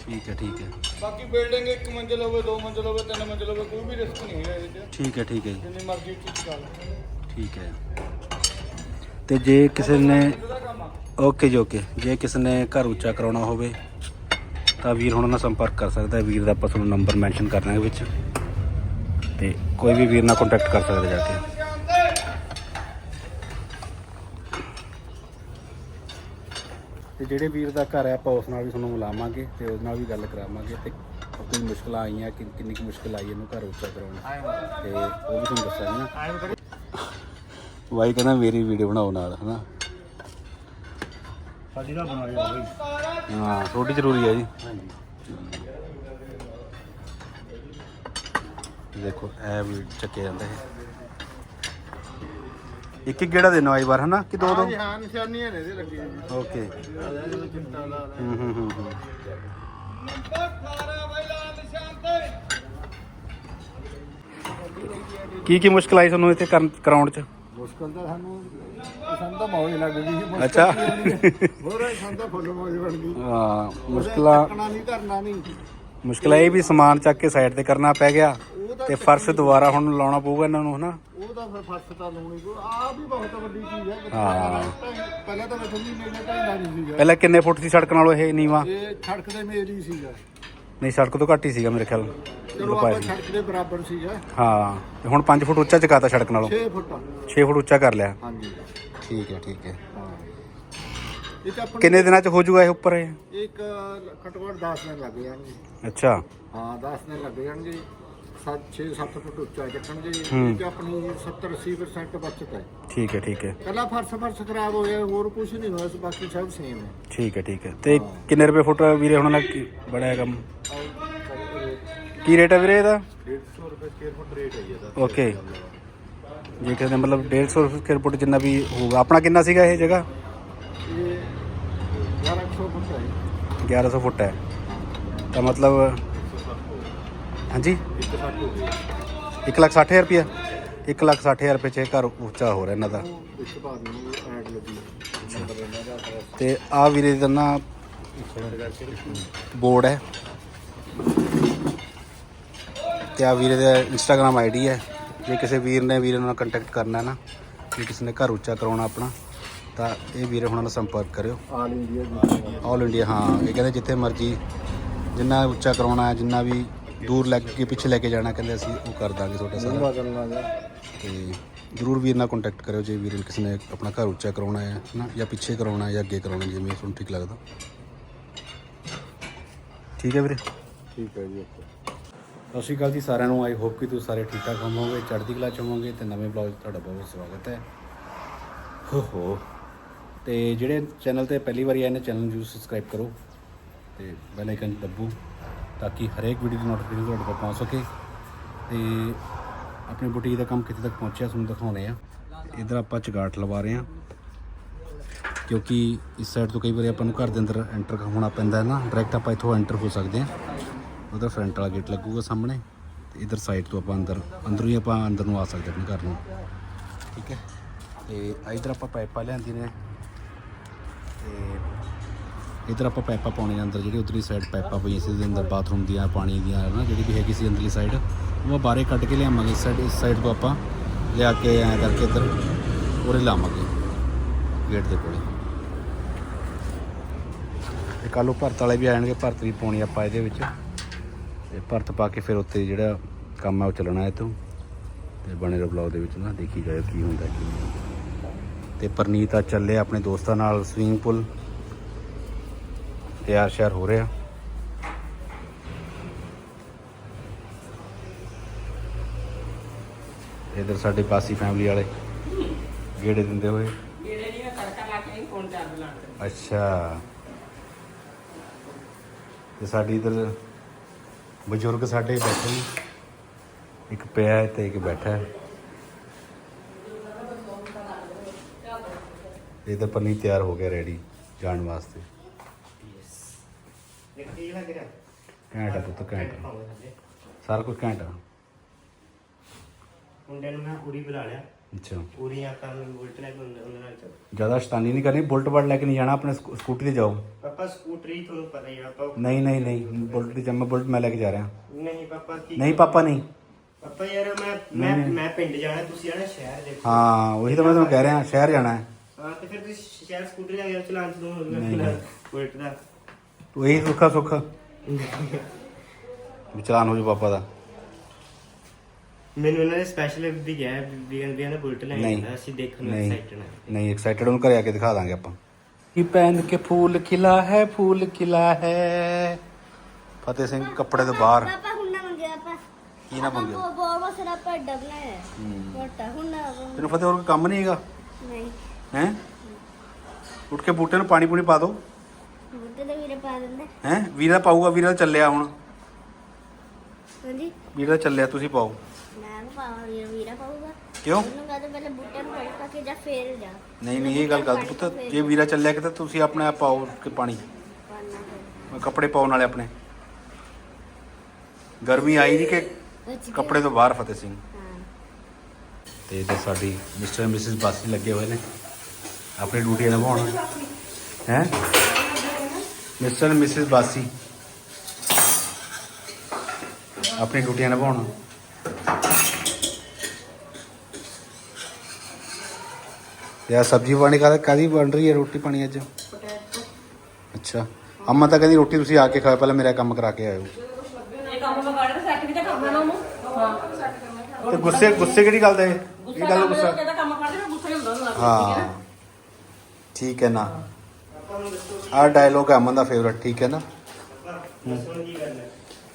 ਠੀਕ ਹੈ ਠੀਕ ਹੈ। ਬਾਕੀ ਬਿਲਡਿੰਗ ਇੱਕ ਮੰਜ਼ਿਲ ਹੋਵੇ ਦੋ ਮੰਜ਼ਿਲ ਹੋਵੇ ਤਿੰਨ ਮੰਜ਼ਿਲ ਹੋਵੇ ਕੋਈ ਵੀ ਰਿਸਕ ਨਹੀਂ ਹੈ ਇਹਦੇ 'ਚ। ਠੀਕ ਹੈ ਠੀਕ ਹੈ ਜੀ। ਜਿੰਨੀ ਮਰਜ਼ੀ ਉੱਚੀ ਚੱਲ ਠੀਕ ਹੈ। ਤੇ ਜੇ ਕਿਸੇ ਨੇ ਇਹਦਾ ਕੰਮ ਆ। ਓਕੇ ਜੀ ਓਕੇ। ਜੇ ਕਿਸੇ ਨੇ ਘਰ ਉੱਚਾ ਕਰਾਉਣਾ ਹੋਵੇ ਤਾਂ ਵੀਰ ਹੁਣ ਨਾਲ ਸੰਪਰਕ ਕਰ ਸਕਦਾ ਹੈ। ਵੀਰ ਦਾ ਆਪਾਂ ਤੁਹਾਨੂੰ ਨੰਬਰ ਮੈਂਸ਼ਨ ਕਰਨਾ ਹੈ ਵਿੱਚ। ਤੇ ਕੋਈ ਵੀ ਵੀਰ ਨਾਲ ਕੰਟੈਕਟ ਕਰ ਸਕਦਾ ਜਾ ਕੇ। ਤੇ ਜਿਹੜੇ ਵੀਰ ਦਾ ਘਰ ਹੈ ਆਪਾਂ ਉਸ ਨਾਲ ਵੀ ਤੁਹਾਨੂੰ ਮਿਲਾਵਾਂਗੇ ਤੇ ਉਸ ਨਾਲ ਵੀ ਗੱਲ ਕਰਾਵਾਂਗੇ ਤੇ ਕੋਈ ਮੁਸ਼ਕਲਾਂ ਆਈਆਂ ਕਿ ਕਿੰਨੀ ਕੁ ਮੁਸ਼ਕਲ ਆਈ ਇਹਨੂੰ ਘਰ ਉੱਚਾ ਕਰਾਉਣ ਤੇ ਉਹ ਵੀ ਤੁਹਾਨੂੰ ਦੱਸਾਂਗੇ ਨਾ। ਵਾਈ ਕਹਿੰਦਾ ਮੇਰੀ ਵੀਡੀਓ ਬਣਾਓ ਨਾਲ ਹਨਾ? ਸਾਡੀ ਦਾ ਬਣਾਇਆ ਹਾਂ ਥੋੜੀ ਜ਼ਰੂਰੀ ਹੈ ਜੀ। ਹਾਂਜੀ। ਦੇਖੋ ਇਹ ਵੀ ਚੱਕਿਆ ਜਾਂਦਾ ਹੈ ਇੱਕ ਇੱਕ ਗੇੜਾ ਦੇਣਾ ਆਈ ਵਾਰ ਹਨਾ? ਕਿ ਦੋ ਦੋ ਹਾਂਜੀ ਹਾਂ ਨਿਸ਼ਾਨੀਆਂ ਨੇ ਇਹਦੇ ਲੱਗੀਆਂ ਜੀ ਓਕੇ। ਹੂੰ ਹੂੰ ਹੂੰ ਹੂੰ। ਕੀ ਕੀ ਮੁਸ਼ਕਲ ਆਈ ਤੁਹਾਨੂੰ ਇੱਥੇ ਕਰਨ- ਕਰਾਉਣ ਚ? ਮੁਸ਼ਕਲ ਤਾਂ ਸਾਨੂੰ ਸਾਨੂੰ ਤਾਂ ਮੌਜ ਲੱਗ ਗਈ। ਸੀ ਅੱਛਾ। ਹੋਰ ਸਾਨੂੰ ਤਾਂ ਫੁੱਲ ਮੌਜ ਬਣ ਗਈ। ਹਾਂ ਮੁਸ਼ਕਲਾਂ ਚੱਕਣਾ ਨਹੀਂ ਧਰਨਾ ਨਹੀਂ। ਮੁਸ਼ਕਲ ਇਹ ਵੀ ਸਮਾਨ ਚੱਕ ਕੇ ਸਾਈਡ ਤੇ ਕਰਨਾ ਪੈ ਗਿਆ। ਤਾਂ ਫਰਸ਼ ਦੁਬਾਰਾ ਹੁਣ ਲਾਉਣਾ ਪਊਗਾ ਇਹਨਾਂ ਨੂੰ ਹਨਾ? ਉਹ ਤਾਂ ਫਿਰ ਫਸ ਤਾਂ ਲਾਉਣੀ ਕੋ ਆ ਵੀ ਬਹੁਤ ਵੱਡੀ ਚੀਜ਼ ਹੈ। ਹਾਂ। ਪਹਿਲਾਂ ਤਾਂ ਮੈਂ ਸਮਝੀ ਨਹੀਂ ਢਾਈਦਾ ਨਹੀਂ ਸੀਗਾ। ਪਹਿਲਾਂ ਕਿੰਨੇ ਫੁੱਟ ਸੀ ਸੜਕ ਨਾਲੋਂ ਇਹ ਨੀਵਾ? ਇਹ ਸੜਕ ਦੇ ਮੇਲ ਹੀ ਸੀਗਾ। ਨਹੀਂ ਸੜਕ ਤੋਂ ਘੱਟ ਹੀ ਸੀਗਾ ਮੇਰੇ ਖਿਆਲ। ਚਲੋ ਆਪਾਂ ਸੜਕ ਦੇ ਬਰਾਬਰ ਸੀਗਾ। ਹਾਂ ਤੇ ਹੁਣ 5 ਫੁੱਟ ਉੱਚਾ ਚਕਾਤਾ ਸੜਕ ਨਾਲੋਂ। 6 ਫੁੱਟ। 6 ਫੁੱਟ ਉੱਚਾ ਕਰ ਲਿਆ। ਹਾਂਜੀ। ਠੀਕ ਹੈ ਠੀਕ ਹੈ। ਕਿੰਨੇ ਦਿਨਾਂ ਚ ਹੋ ਜਾਊਗਾ ਇਹ ਉੱਪਰ ਇਹ? ਇੱਕ ਘੱਟੋ ਘੱਟ 10 ਦਿਨ ਲੱਗ ਜਾਣਗੇ। ਅੱਛਾ। ਹਾਂ 10 ਦਿਨ ਲੱਗ ਜਾਣਗੇ। 7 6 7 ਫੁੱਟ ਉੱਚਾ ਚੱਕਣਗੇ ਹੂੰ। ਇਹ 'ਚ ਆਪਣੀ 70 80% ਬਚਤ ਹੈ। ਠੀਕ ਹੈ ਠੀਕ ਹੈ। ਕੱਲਾ ਫਰਸ਼ ਫਰਸ਼ ਖਰਾਬ ਹੋਇਆ ਹੋਰ ਕੁਝ ਨਹੀਂ ਹੋਇਆ ਸੀ, ਬਾਕੀ ਸਭ ਸੇਮ ਹੈ। ਠੀਕ ਹੈ ਠੀਕ ਹੈ। ਤੇ ਕਿੰਨੇ ਰੁਪਏ ਫੁੱਟ ਵੀਰੇ ਹੁਣ ਨਾਲ ਬੜਾ ਕੰਮ? ਕੀ ਰੇਟ ਹੈ ਵੀਰੇ ਇਹਦਾ? 150 ਰੁਪਏ ਸਕੁਅਰ ਫੁੱਟ ਰੇਟ ਹੈ ਇਹਦਾ। ਓਕੇ ਜੇ ਨੇ ਮਤਲਬ 150 ਸਕੁਅਰ ਫੁੱਟ ਜਿੰਨਾ ਵੀ ਹੋਊਗਾ ਆਪਣਾ ਕਿੰਨਾ ਸੀਗਾ ਇਹ ਜਗ੍ਹਾ? ਇਹ 1100 ਫੁੱਟ ਹੈ 1100 ਫੁੱਟ ਹੈ। ਤਾਂ ਮਤਲਬ ਹਾਂਜੀ। ਇੱਕ ਸੱਟ ਹੋ ਗਈ 1 ਲੱਖ 60 ਹਜ਼ਾਰ ਰੁਪਇਆ। 1 ਲੱਖ 60 ਹਜ਼ਾਰ ਰੁਪਏ ਚ ਇਹ ਘਰ ਉੱਚਾ ਹੋ ਰਿਹਾ ਇਹਨਾਂ ਦਾ। ਇੱਕ ਤੇ ਆ ਵੀਰੇ ਦਾ ਨਾ ਬੋਰਡ ਹੈ। ਤੇ ਆ ਵੀਰੇ ਦਾ ਇੰਸਟਾਗ੍ਰam ਆਈਡੀ ਹੈ। ਜੇ ਕਿਸੇ ਵੀਰ ਨੇ ਵੀਰੇ ਨਾਲ ਕੰਟੈਕਟ ਕਰਨਾ ਹੈ ਨਾ ਜੇ ਕਿਸੇ ਨੇ ਘਰ ਉੱਚਾ ਕਰਾਉਣਾ ਆਪਣਾ ਤਾਂ ਇਹ ਵੀਰੇ ਹੁਣਾਂ ਨਾਲ ਸੰਪਰਕ ਕਰਿਓ। ਆਲ ਇੰਡੀਆ ਆਲ ਇੰਡੀਆ ਹਾਂ। ਇਹ ਕਹਿੰਦੇ ਜਿੱਥੇ ਮਰਜ਼ੀ ਜਿੰਨਾ ਉੱਚਾ ਕਰਾਉਣਾ ਹੈ ਜਿੰਨਾ ਵੀ ਦੂਰ ਲੈ ਕੇ ਪਿੱਛੇ ਲੈ ਕੇ ਜਾਣਾ ਕਹਿੰਦੇ ਅਸੀਂ ਉਹ ਕਰ ਦਾਂਗੇ ਤੁਹਾਡਾ ਸਾਰਾ। ਤੇ ਜਰੂਰ ਵੀਰ ਨਾਲ ਕੰਟੈਕਟ ਕਰਿਓ ਜੇ ਵੀਰ ਕਿਸੇ ਨੇ ਆਪਣਾ ਘਰ ਉੱਚਾ ਕਰਾਉਣਾ ਹੈ ਨਾ ਜਾਂ ਪਿੱਛੇ ਕਰਾਉਣਾ ਹੈ ਜਾਂ ਅੱਗੇ ਕਰਾਉਣਾ ਜਿਵੇਂ ਤੁਹਾਨੂੰ ਠੀਕ ਲੱਗਦਾ। ਠੀਕ ਹੈ ਵੀਰੇ? ਠੀਕ ਹੈ ਜੀ ਸਤਿ ਸ਼੍ਰੀ ਅਕਾਲ ਜੀ ਸਾਰਿਆਂ ਨੂੰ। ਆਈ ਹੋਪ ਕਿ ਤੁਸੀਂ ਸਾਰੇ ਠੀਕ ਠਾਕ ਹੋਵੋਗੇ ਚੜ੍ਹਦੀ ਕਲਾ ਚ ਹੋਵੋਗੇ ਤੇ ਨਵੇਂ ਬਲੌਗ 'ਚ ਤੁਹਾਡਾ ਬਹੁਤ ਬਹੁਤ ਸਵਾਗਤ ਹੈ। ਹੋ ਹੋ। ਤੇ ਜਿਹੜੇ ਚੈਨਲ ਤੇ ਪਹਿਲੀ ਵਾਰੀ ਆਏ ਨੇ ਚੈਨਲ ਨੂੰ ਸਬਸਕ੍ਰਾਈਬ ਕਰੋ ਤੇ ਬੈਲ ਆਈਕਨ ਦੱਬੋ। ਤਾਂ ਕਿ ਹਰੇਕ ਵੀਡੀਓ ਦੀ ਨੋਟੀਫਿਕੇਸ਼ਨ ਤੁਹਾਡੇ ਕੋਲ ਪਹੁੰਚ ਸਕੇ ਤੇ ਆਪਣੀ ਬੁਟੀਕ ਦਾ ਕੰਮ ਕਿੱਥੇ ਤੱਕ ਪਹੁੰਚਿਆ ਤੁਹਾਨੂੰ ਦਿਖਾਉਣੇ ਆ ਇਧਰ ਆਪਾਂ ਚਗਾਟ ਲਵਾ ਰਹੇ ਹਾਂ, ਕਿਉਂਕਿ ਇਸ ਸਾਈਡ ਤੋਂ ਕਈ ਵਾਰੀ ਆਪਾਂ ਨੂੰ ਘਰ ਦੇ ਅੰਦਰ ਐਂਟਰ ਹੋਣਾ ਪੈਂਦਾ ਹੈ ਨਾ ਡਾਇਰੈਕਟ ਆਪਾਂ ਇੱਥੋਂ ਐਂਟਰ ਹੋ ਸਕਦੇ ਹਾਂ। ਉਹਦਾ ਫਰੰਟ ਵਾਲਾ ਗੇਟ ਲੱਗੂਗਾ ਸਾਹਮਣੇ ਤੇ ਇਧਰ ਸਾਈਡ ਤੋਂ ਆਪਾਂ ਅੰਦਰ, ਅੰਦਰੋਂ ਹੀ ਆਪਾਂ ਅੰਦਰ ਨੂੰ ਆ ਸਕਦੇ ਆਪਣੇ ਘਰ ਨੂੰ। ਠੀਕ ਹੈ। ਤੇ ਇਧਰ ਆਪਾਂ ਪਾਈਪਾਂ ਲਿਆਂਦੀ ਨੇ। ਤੇ ਇਧਰ ਆਪਾਂ ਪਾਈਪਾਂ ਪਾਉਣੀਆਂ ਅੰਦਰ, ਜਿਹੜੀ ਉਧਰਲੀ ਸਾਈਡ ਪਾਈਪਾਂ ਪਈਆਂ ਸੀ ਦੇ ਅੰਦਰ ਬਾਥਰੂਮ ਦੀਆਂ, ਪਾਣੀ ਦੀਆਂ ਨਾ ਜਿਹੜੀ ਵੀ ਹੈਗੀ ਸੀ ਅੰਦਰਲੀ ਸਾਈਡ ਉਹ ਬਾਹਰੇ ਕੱਢ ਕੇ ਲਿਆਵਾਂਗੇ, ਇਸ ਸਾਈਡ ਇਸ ਸਾਈਡ ਤੋਂ ਆਪਾਂ ਲਿਆ ਕੇ ਐਂ ਕਰਕੇ ਇੱਧਰ ਉਰੇ ਲਾਵਾਂਗੇ ਗੇਟ ਦੇ ਕੋਲੇ। ਤੇ ਕੱਲ੍ਹ ਉਹ ਭਰਤ ਵਾਲੇ ਵੀ ਆਣਗੇ ਭਰਤ ਵੀ ਪਾਉਣੀ ਆਪਾਂ ਇਹਦੇ ਵਿੱਚ। ਤੇ ਭਰਤ ਪਾ ਕੇ ਫਿਰ ਉੱਤੇ ਜਿਹੜਾ ਕੰਮ ਹੈ ਉਹ ਚੱਲਣਾ ਹੈ ਤੋਂ ਤੇ ਬਣੇ ਰਹੋ ਬਲੌਗ ਦੇ ਵਿੱਚ ਨਾ, ਦੇਖੀ ਜਾਇਓ ਕੀ ਹੁੰਦਾ ਕੀ ਨਹੀਂ। ਤੇ ਪਰਨੀਤ ਆ ਚੱਲੇ ਆਪਣੇ ਦੋਸਤਾਂ ਨਾਲ ਸਵਿਮਿੰਗ ਪੂਲ ਤਿਆਰ ਸ਼ਿਆਰ ਹੋ ਰਿਹਾ ਇਧਰ ਸਾਡੇ ਬਾਸੀ ਫੈਮਿਲੀ ਵਾਲੇ ਗੇੜੇ ਦਿੰਦੇ ਹੋਏ। ਜਿਹੜੇ ਨਹੀਂ ਮੈਂ ਤੜਕਾ ਲਾ ਕੇ ਫੋਨ ਚਾਰਜ ਲਾਉਣ ਅੱਛਾ। ਤੇ ਸਾਡੀ ਇਧਰ ਬਜ਼ੁਰਗ ਸਾਡੇ ਬੈਠੇ ਨੇ। ਇੱਕ ਪਿਆ ਹੈ ਤੇ ਇੱਕ ਬੈਠਾ ਹੈ। ਇਧਰ ਪਨੀ ਤਿਆਰ ਹੋ ਗਿਆ ਰੈਡੀ ਜਾਣ ਵਾਸਤੇ। ਘੈਂਟ ਆ ਪੁੱਤ ਘੈਂਟ ਆ। ਸਾਰਾ ਕੁਝ ਘੈਂਟ ਆ। ਮੁੰਡੇ ਨੂੰ ਮੈਂ ਉਰੀ ਬੁਲਾ ਲਿਆ। ਅੱਛਾ। ਉਰੀ ਆ ਤਾਂ ਮੈਂ ਬੁਲਟ ਲੈ ਕੇ ਉਹਨਾਂ ਉਹਨਾਂ ਨਾਲ ਚੱਲ। ਜ਼ਿਆਦਾ ਸ਼ਤਾਨੀ ਨਹੀਂ ਕਰਨੀ ਬੁਲਟ ਬੜ ਲੈ ਕੇ ਨਹੀਂ ਜਾਣਾ ਆਪਣੇ ਸਕੂ- ਸਕੂਟੀ ਤੇ ਜਾਓ। ਪਾਪਾ ਸਕੂਟਰੀ ਤੁਹਾਨੂੰ ਪਤਾ ਹੀ ਆ ਪਾਪਾ ਨਹੀਂ ਨਹੀਂ ਨਹੀਂ ਬੁਲਟ ਤੇ ਜਾ ਮੈਂ ਬੁਲਟ ਮੈਂ ਲੈ ਕੇ ਜਾ ਰਿਹਾ। ਨਹੀਂ ਪਾਪਾ ਕੀ ਨਹੀਂ ਪਾਪਾ ਨਹੀਂ। ਪਾਪਾ ਯਾਰ ਮੈਂ ਮੈਂ ਮੈਂ ਪਿੰਡ ਜਾਣਾ ਤੁਸੀਂ ਜਾਣਾ ਸ਼ਹਿਰ ਦੇਖੋ। ਹਾਂ ਉਹੀ ਤਾਂ ਮੈਂ ਤੁਹਾਨੂੰ ਕਹਿ ਰਿਹਾ ਸ਼ਹਿਰ ਜਾਣਾ ਹੈ। ਹਾਂ ਤੇ ਫਿਰ ਤੁਸੀਂ ਸ਼ਹਿਰ ਸਕੂਟਰੀ ਲੈ ਕੇ ਚਲਾਉਣ ਚ ਨਹੀਂ, ਦੋ ਨਹੀਂ। ਬੁਲਟ ਦਾ। ਤੂੰ ਇਹੀ ਸੁੱਖਾ ਸੁੱਖ। ਵਿਚਾਰਨ ਹੋ ਜੂ ਪਾਪਾ ਦਾ। ਮੈਨੂੰ ਇਹਨਾਂ ਨੇ ਸਪੈਸ਼ਲ ਵੀ ਕਿਹਾ ਵੀ ਵੀ ਇਹਨਾਂ ਬੁਲਟ ਲੈ ਨਹੀਂ। ਆਇਆ ਅਸੀਂ ਦੇਖਣ ਨੂੰ ਨਹੀਂ ਐਕਸਾਈਟਡ ਹਾਂ। ਨਹੀਂ ਐਕਸਾਈਟਡ ਉਹਨੂੰ ਘਰੇ ਆ ਕੇ ਦਿਖਾ ਦਾਂਗੇ ਆਪਾਂ। ਕੀ ਪੈਨ ਕੇ ਫੂਲ ਖਿਲਾ ਹੈ ਫੂਲ ਖਿਲਾ ਹੈ। ਫਤਿਹ ਸਿੰਘ ਕੱਪੜੇ ਤੋਂ ਬਾਹਰ। ਪਾਪਾ ਹੁਣ ਨਾ ਮੰਗਿਆ ਆਪਾਂ। ਕੀ ਨਾ ਮੰਗਿਆ ਬਹੁਤ ਬਹੁਤ ਸਾਰਾ ਪੱਡਾ ਬਣਾਇਆ ਹੈ ਹੂੰ। ਮੋਟਾ ਹੁਣ ਨਾ ਤੈਨੂੰ ਫਤਿਹ ਹੋਰ ਕੋਈ ਕੰਮ ਨਹੀਂ ਹੈਗਾ? ਨਹੀਂ। ਹੈ? ਉੱਠ ਕੇ ਬੂਟੇ ਨੂੰ ਪਾਣੀ ਪੂਣੀ ਪਾ ਦੋ। ਪਾ ਦਿੰਦੇ। ਹੈ? ਵੀਰਾ ਪਾਊਗਾ ਵੀਰਾ ਚੱਲਿਆ ਹੁਣ। ਹਾਂਜੀ? ਵੀਰਾ ਚੱਲਿਆ ਤੁਸੀਂ ਪਾਓ। ਮੈਂ ਪਾਵਾਂ ਵੀਰਾ ਵੀਰਾ ਪਾਊਗਾ। ਕਿਉਂ? ਉਹਨੂੰ ਕਹਦੇ ਪਹਿਲੇ ਬੁੱਟੇ ਨੂੰ ਪੜ ਪਾ ਕੇ ਜਾ ਫੇਰ ਜਾ। ਨਹੀਂ ਨਹੀਂ ਇਹ ਗੱਲ ਗਲਤ ਪੁੱਤ। ਜੇ ਵੀਰਾ ਚੱਲਿਆ ਕਿਤੇ ਤੁਸੀਂ ਆਪਣੇ ਆਪ ਪਾਓ ਕਿ ਪਾਣੀ। ਪਾਣਾ ਕੱਪੜੇ ਪਾਉਣ ਵਾਲੇ ਆਪਣੇ। ਗਰਮੀ ਆਈ ਨਹੀਂ ਕਿ। ਕੱਪੜੇ ਤੋਂ ਬਾਹਰ ਫਤਿਹ ਸਿੰਘ ਤੇ ਤੇ ਸਾਡੀ ਮਿਸਟਰ ਐਂਡ ਮਿਸਿਸ ਬਾਸੀ ਲੱਗੇ ਹੋਏ ਨੇ। ਆਪਣੀ ਡਿਊਟੀ ਨਿਭਾਉਣ। ਹੈ? ਮਿਸਟਰ ਐਂਡ ਮਿਸਿਸ ਬਾਸੀ। ਆਪਣੀ ਡਿਊਟੀਆਂ ਨਿਭਾਉਣ। ਯਾ ਸਬਜੀ ਪਾਣੀ ਕਾ ਕਾਦੀ ਬਣ ਰਹੀ ਹੈ? ਰੋਟੀ ਪਾਣੀ ਅੱਜ। ਅੱਛਾ। ਅੰਮਾ ਤਾਂ ਕਹਿੰਦੀ ਰੋਟੀ ਤੁਸੀਂ ਆ ਕੇ ਖਾਓ ਪਹਿਲਾਂ ਮੇਰਾ ਕੰਮ ਕਰਾ ਕੇ ਆਇਓ। ਇਹ ਕੰਮ ਵਿਗਾੜੇ ਤਾਂ ਸੈੱਟ ਵੀ ਤਾਂ ਕਰਨਾ ਨਾ ਉਹਨੂੰ। ਹਾਂ। ਤੇ ਗੁੱਸੇ ਗੁੱਸੇ ਕਿਹੜੀ ਗੱਲ ਦਾ ਇਹ? ਇਹ ਗੱਲ ਗੁੱਸਾ ਨਾ ਹੀ ਹੁੰਦਾ ਉਹਨੂੰ ਹਾਂ। ਠੀਕ ਹੈ ਨਾ ਆਹ ਡਾਇਲੋਗ ਹੈ ਅਮਨ ਦਾ ਫੇਵਰਟ ਠੀਕ ਹੈ ਨਾ? ਦੱਸੋ ਕੀ ਕਰਨਾ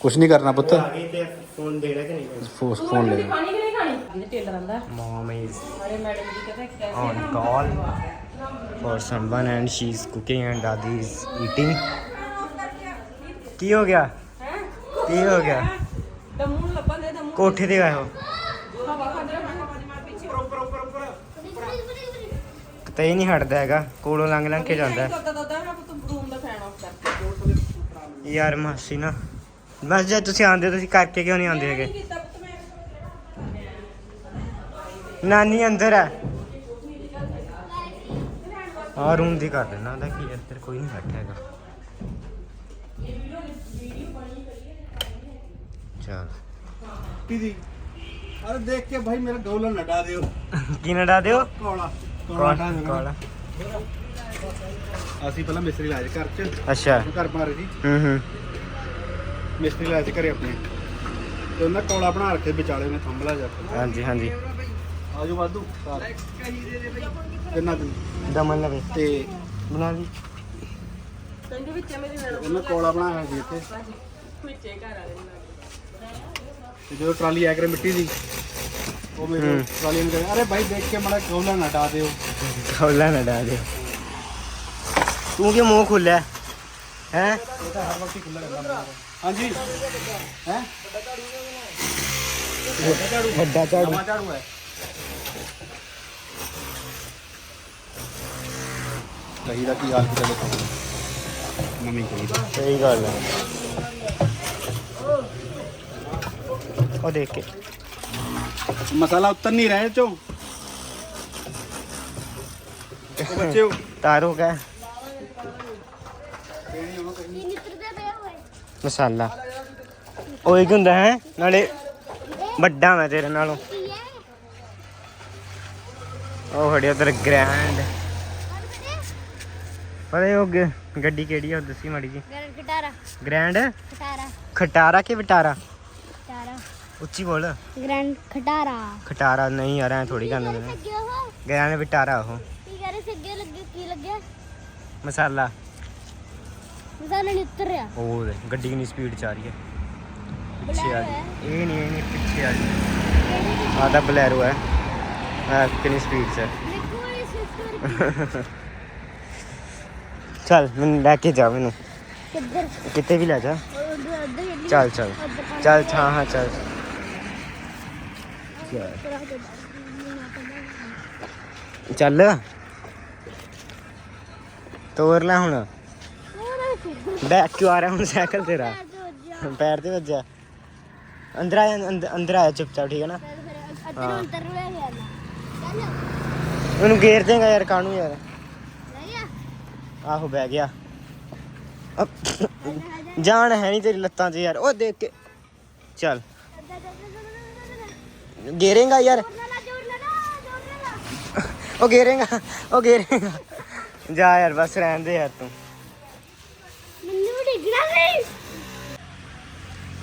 ਕੁਝ ਨਹੀਂ ਕਰਨਾ ਪੁੱਤ। ਆ ਗਏ ਤੇ ਫੋਨ ਦੇਣਾ ਕਿ ਨਹੀਂ ਫੋ- ਫੋਨ ਲੈ ਖਾਣੀ ਕਿ ਨਹੀਂ ਖਾਣੀ ਟੇਲਰ ਆਂਦਾ ਮਮ ਇਜ਼ ਅਰੇ ਮੈਡਮ ਜੀ ਕਹਿੰਦਾ ਕੈਸੇ on call for someone and she's cooking and dadi is eating ਕੀ ਹੋ ਗਿਆ? ਕੀ ਹੋ ਗਿਆ? ਦਮੂ ਲੱਭਣ ਦੇ ਦਮੂ ਕੋਠੇ ਤੇ ਗਏ ਹੋ? ਹਵਾ ਖਾਂਦੇ ਹਵਾ ਦੀ ਮਾਰ ਪਿੱਛੇ ਕਿਤੇ ਹੀ ਨਹੀਂ ਹਟਦਾ ਹੈਗਾ ਕੋਲੋਂ ਲੰਘ ਲੰਘ ਕੇ ਜਾਂਦਾ। ਹੈ। ਦੁੱਧ ਦੁੱਧ ਮੈਂ ਪੁੱਤ ਰੂਮ ਦਾ ਫੈਨ ਆਫ ਕਰ ਯਾਰ ਮਾਸੀ ਨਾ ਬਸ ਜੇ ਤੁਸੀਂ ਆਉਂਦੇ ਹੋ, ਤੁਸੀਂ ਕਰਕੇ ਕਿਉਂ ਨਹੀਂ ਆਉਂਦੇ ਹੈਗੇ? ਕੀਤਾ ਪੁੱਤ ਮੈਂ ਨਾਨੀ ਅੰਦਰ ਹੈ। ਆ ਰੂਮ ਦੀ ਕਰ ਦੇਣਾ ਉਹਦਾ ਕੀ ਇੱਧਰ ਕੋਈ ਨਹੀਂ ਬੈਠਾ ਹੈਗਾ। ਚਲ। ਦੀ ਅਰੇ ਦੇਖ ਕੇ ਭਾਈ ਮੇਰਾ ਗੌਲਾ ਨਟਾ ਦਿਓ। ਕੀ ਨਡਾ ਦਿਓ? ਕੋਲਾ ਕੌਣ ਕੌਣ ਅਸੀਂ ਪਹਿਲਾਂ ਮਿਸਤਰੀ ਲਾਇਆ ਸੀ ਘਰ 'ਚ। ਅੱਛਾ। ਘਰ ਪਾ ਰਹੇ ਸੀ। ਹੂੰ ਹੂੰ। ਮਿਸਤਰੀ ਲਾਇਆ ਸੀ ਘਰੇ ਆਪਣੇ। ਤੇ ਉਹਨਾਂ ਕੋਲਾ ਬਣਾ ਰੱਖੇ ਵਿਚਾਲੇ ਨੇ ਥੰਬਲਾ ਜਾ ਕੇ ਹਾਂਜੀ ਹਾਂਜੀ। ਆਜੋ ਵਾਧੂ ਕਿੰਨਾ ਦਿਨ ਦਮਨ ਲਵੇ। ਤੇ ਬਣਾ ਲਈ। ਕਹਿੰਦੇ ਵਿੱਚ ਮੇਰੀ ਮੈਡਮ ਉਹਨਾਂ ਕੋਲਾ ਬਣਾਇਆ ਸੀ ਇੱਥੇ। ਵਿੱਚੇ ਘਰ ਵਾਲੇ ਨੂੰ ਤੇ ਜਦੋਂ ਟਰਾਲੀ ਆ ਕਰੇ ਮਿੱਟੀ ਦੀ ਤੂੰ ਕਿ ਮੂੰਹ ਖੁੱਲਿਆ? ਹੈ? ਇਹ ਤਾਂ ਹਰ ਵਕਤ ਹੀ ਖੁੱਲਾ ਰਹਿੰਦਾ ਮੇਰਾ। ਹਾਂਜੀ। ਹੈ? ਵੱਡਾ ਝਾੜੂ। ਝਾੜੂ ਹੈ। ਕਹੀ ਦਾ ਕੀ ਹਾਲ ਕਿਤੇ ਦੇਖੋ। ਨਵੀਂ ਕਹੀ ਦਾ। ਸਹੀ ਗੱਲ ਹੈ। ਉਹ ਦੇਖ ਕੇ। ਮਸਾਲਾ ਉਤਰ ਨਹੀਂ ਰਿਹਾ ਚੋ ਬੱਚੇ ਤਾਰੋ ਕਾ ਇਹ ਨਿੱਤਰਦੇ ਪਏ ਹੋਏ ਮਸਾਲਾ ਉਹ ਇੱਕ ਹੁੰਦਾ ਹੈ ਨਾਲੇ ਵੱਡਾ ਮੈਂ ਤੇਰੇ ਨਾਲੋਂ ਉਹ ਖੜਿਆ ਤੇਰਾ ਗ੍ਰੈਂਡ ਪਤਾ ਉਹ ਗੱਡੀ ਕਿਹੜੀ ਆ ਦੱਸੀ ਮਾੜੀ ਜੀ ਗਰਨ ਕਟਾਰਾ ਗ੍ਰੈਂਡ ਖਟਾਰਾ ਖਟਾਰਾ ਕਿ ਵਟਾਰਾ ਉੱਚੀ ਬੋਲ। ਗ੍ਰੈਂਡ ਖਟਾਰਾ। ਖਟਾਰਾ ਨਹੀਂ ਯਾਰ ਐ ਥੋੜੀ ਮੈਂ ਸੱਗੇ ਉਹ ਗ੍ਰੈਂਡ ਵਟਾਰਾ ਉਹ। ਕੀ ਕਰੇ ਸੱਗੇ ਲੱਗੇ ਕੀ ਲੱਗਿਆ ਮਸਾਲਾ। ਮਸਾਲਾ ਨਹੀਂ ਉਤਰ ਰਿਹਾ। ਉਹ ਦੇ, ਗੱਡੀ ਕਿੰਨੀ ਸਪੀਡ ਚ ਆ ਰਹੀ ਹੈ। ਪਿੱਛੇ ਆ ਰਹੀ ਇਹ ਨਹੀਂ ਇਹ ਨਹੀਂ ਪਿੱਛੇ ਆ ਰਹੀ ਆ ਤਾਂ ਬਲੈਰੋ ਹੈ। ਆ ਕਿੰਨੀ ਸਪੀਡ ਚ ਹੈ। ਦੇਖੋ ਇਹ ਸਿਸਟਰ ਚੱਲ ਮੈਨੂੰ ਲੈ ਕੇ ਜਾ ਮੈਨੂੰ। ਕਿੱਧਰ? ਕਿਤੇ ਵੀ ਲੈ ਜਾ। ਉਧਰ ਉਧਰ ਚੱਲੀ ਚੱਲ। ਚੱਲ ਹਾਂ ਹਾਂ ਚੱਲ। ਚੱਲ। ਤੋਰ ਲੈ ਹੁਣ। ਬੈਕ ਕਿਉਂ ਆ ਰਿਹਾ ਹੁਣ ਸਾਈਕਲ ਤੇਰਾ? ਪੈਰ ਤੇ ਵੱਜਿਆ। ਅੰਦਰ ਆ ਜਾ, ਅੰਦਰ- ਆ ਚੁੱਪਚਾਪ ਠੀਕ ਹੈ ਨਾ? ਉਹਨੂੰ ਗੇਰ ਦੇਗਾ ਯਾਰ ਕਾਹਨੂੰ ਯਾਰ? ਆਹੋ ਬਹਿ ਗਿਆ। ਅਪ- ਜਾਨ ਹੈ ਨਹੀਂ ਤੇਰੀ ਲੱਤਾਂ 'ਚ ਯਾਰ। ਉਹ ਦੇਖ ਕੇ। ਚੱਲ। ਲੈ ਨਾ ਉਹ ਗੇਰੇਗਾ ਉਹ ਗੇਰੇਗਾ। ਜਾ ਯਾਰ ਬਸ ਰਹਿਣ ਦੇ ਯਾਰ ਤੂੰ। ਮੈਨੂੰ ਵੀ ਡਿੱਗਣਾ ਨਹੀਂ।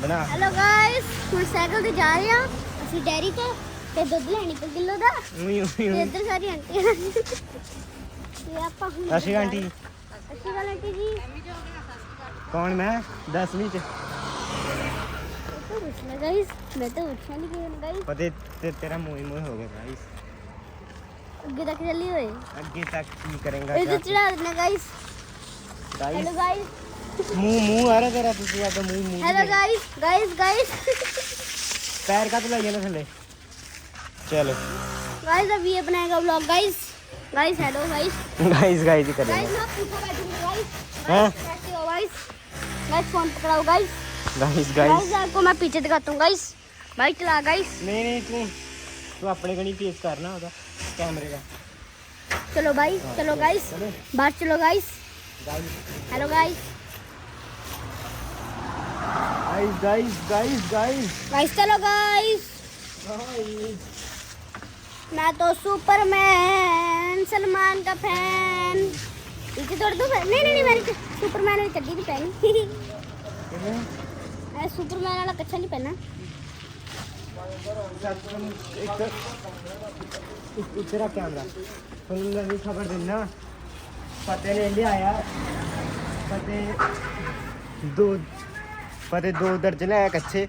ਬਣਾ। ਹੈਲੋ ਗਾਇਸ ਹੁਣ ਸਾਈਕਲ ਤੇ ਜਾ ਰਹੇ ਆ। ਅਸੀਂ ਡੈਰੀ ਤੋਂ ਤੇ ਦੁੱਧ ਲੈਣੀ ਪਰ ਕਿਲੋ ਦਾ। ਉਈ ਉਈ ਤੇ ਇੱਧਰ ਸਾਰੀ ਆਂਟੀ ਤੇ ਆਪਾਂ ਹੁਣ ਅਸੀਂ ਆਂਟੀ। ਅਸੀਂ ਗੱਲ ਆਂਟੀ ਜੀ। ਕੌਣ ਮੈਂ? 10ਵੀਂ ਚ तो उसने गाइस मैं तो उठा नहीं गया गाइस पते ते, तेरा मुँह मुँह हो गया गाइस आगे तक चली होए आगे तक की करेगा इधर चढ़ा देना गाइस गाइस हेलो गाइस मुँह मुँह आ रहा तेरा तुझे ज़्यादा तो मुँह मुँह हेलो गाइस गाइस गाइस पैर का तो लगे ना थले? चलो। गाइस अब ये बनाएगा vlog guys guys hello guys guys guys ही करेंगे। गाइस मैं पूछा बैठूँगा गाइस हाँ? कैसे हो गाइस गाइस फ़ोन पकड़ाओ गाइस गाइस गाइस गाइस आपको मैं पीछे दिखाता हूँ गाइस बाइक चला गाइस नहीं नहीं तू तू अपने को नहीं फेस करना होगा कैमरे का चलो भाई चलो गाइस चलो। बाहर चलो guys guys hello guys guys guys guys guys चलो गाइस गाइस मैं तो सुपरमैन सलमान का फैन इसे थोड़ा तो नहीं नहीं नहीं मैंने सुपरमैन में कभी नहीं पहनी ਇਹ ਸੁਪਰਮੈਨ ਵਾਲਾ ਕੱਛਾ ਨਹੀਂ ਪਹਿਨਾ। ਇੱਧਰ ਆ ਕੈਮਰਾ ਤੁਹਾਨੂੰ ਮੈਂ ਵੀ ਖਬਰ ਦਿੰਨਾ। ਫਤਿਹ ਨੇ ਲਿਆਇਆ। ਫਤਿਹ ਦੋ ਫਤਿਹ ਦੋ ਦਰਜਨ ਲਿਆਇਆ ਕੱਛੇ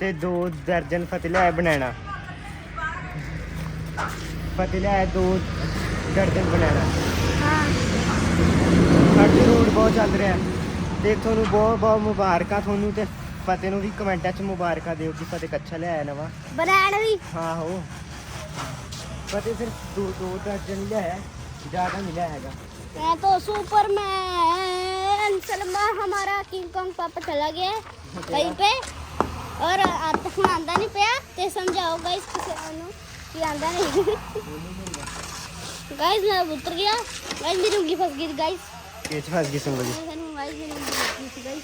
ਤੇ ਦੋ ਦਰਜਨ ਫਤਿਹ ਲਿਆਇਆ ਬਣਾਣਾ ਫਤਿਹ ਲਿਆਇਆ ਦੋ ਦਰਜਨ ਬਣਾਣਾ ਹਾਂ। ਸਾਡੇ ਰੋਡ ਬਹੁਤ ਚੱਲ ਰਿਹਾ। ਤੇ ਤੁਹਾਨੂੰ ਬਹੁਤ ਬਹੁਤ ਮੁਬਾਰਕਾਂ ਤੁਹਾਨੂੰ ਤੇ ਫਤਿਹ ਨੂੰ ਵੀ ਕਮੈਂਟਾਂ 'ਚ ਮੁਬਾਰਕਾਂ ਦਿਓ ਕਿ ਫਤਿਹ ਕੱਛਾ ਲਿਆਇਆ ਨਵਾਂ बनाना भी ਹਾਂ ਹੋ ਫਤਿਹ ਸਿਰਫ ਦੋ ਦੋ ਦਰਜਨ ਲਿਆਇਆ ਜ਼ਿਆਦਾ ਨਹੀਂ ਲਿਆਇਆ ਹੈਗਾ मैं तो सुपरमैन सलमान हमारा किंग कॉन्ग पापा चला गया है कहीं पे और आता हूँ आंदा नहीं पिया ते समझाओ गाइस किसे नु कि आंदा नहीं गाइस मैं अब उतर गया गाइस मेरी उंगली फंस गई गाइस ਕਿ ਚ ਫਸ ਗਈ ਸੁਣ गाइस मेरी उंगली फंस गई थी गाइस